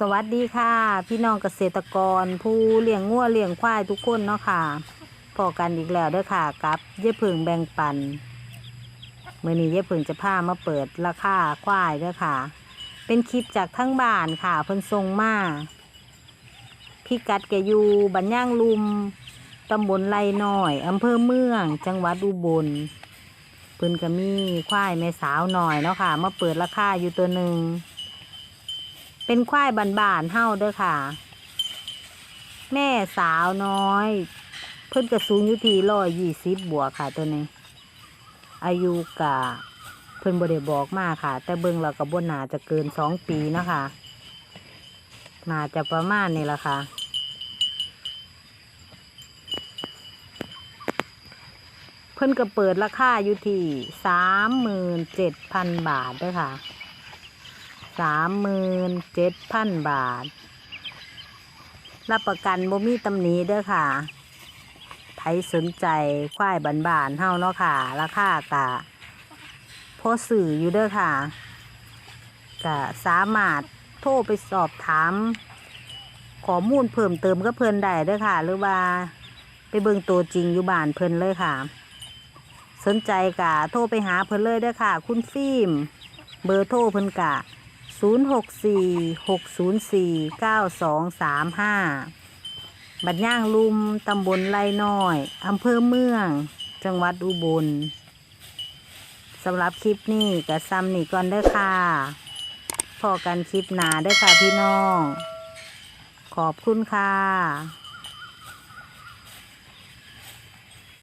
สวัสดีค่ะ พี่น้องเกษตรกร ผู้เลี้ยงงัวเลี้ยงควายทุกคนเนาะค่ะพอกันอีกแล้วเด้อค่ะกับเย่เพิงแบ่งปันเมื่อนี้เย่เพิงจะพามาเปิดราคาควายเด้อค่ะ เป็นคลิปจากทั้งบ้านค่ะเพิ่นทรงมาพี่กัดแกอยู่บันย่างลุมตำบลไรหน้อยอำเภอเมือง จังหวัดอุบลเพิ่นก็มีควายแม่สาวหน่อยเนาะค่ะ มาเปิดราคาอยู่ตัวหนึ่ง เป็นควายบานๆเฮาด้อค่ะ แม่สาวน้อย เพิ่นก็สูงอยู่ที่ร้อยยี่สิบบวกค่ะตัวนี้ อายุกะเพิ่นบ่ได้บอกมาค่ะ แต่เบิ่งเราก็บ่น่าจะเกินสองปีนะคะน่าจะประมาณนี้ละค่ะเพิ่นก็เปิดราคาอยู่ที่สามหมื่นเจ็ดพันบาทด้อค่ะ สามหมื่นเจ็ดพันบาท รับประกันบ่มีตำหนิเด้อค่ะใครสนใจควายบันบานเฮาเนาะค่ะ ราคากะพอสื่ออยู่เด้อค่ะ กะสามารถโทรไปสอบถามข้อมูลเพิ่มเติมก็เพิ่นได้เด้อค่ะ หรือว่าไปเบิ่งตัวจริงอยู่บ้านเพิ่นเลยค่ะ สนใจกะโทรไปหาเพิ่นเลยเด้อค่ะ คุณฟิล์มเบอร์โทรเพิ่นกะ 0 6 4 6 0 4 9 2 3 5 บัดย่างลุม ตำบลไรน้อย อำเภอเมือง จังหวัดอุบลสำหรับคลิปนี้กับซัมนี่ก่อนเด้อค่ะ พอกันคลิปหนาเด้อค่ะพี่น้อง ขอบคุณค่ะ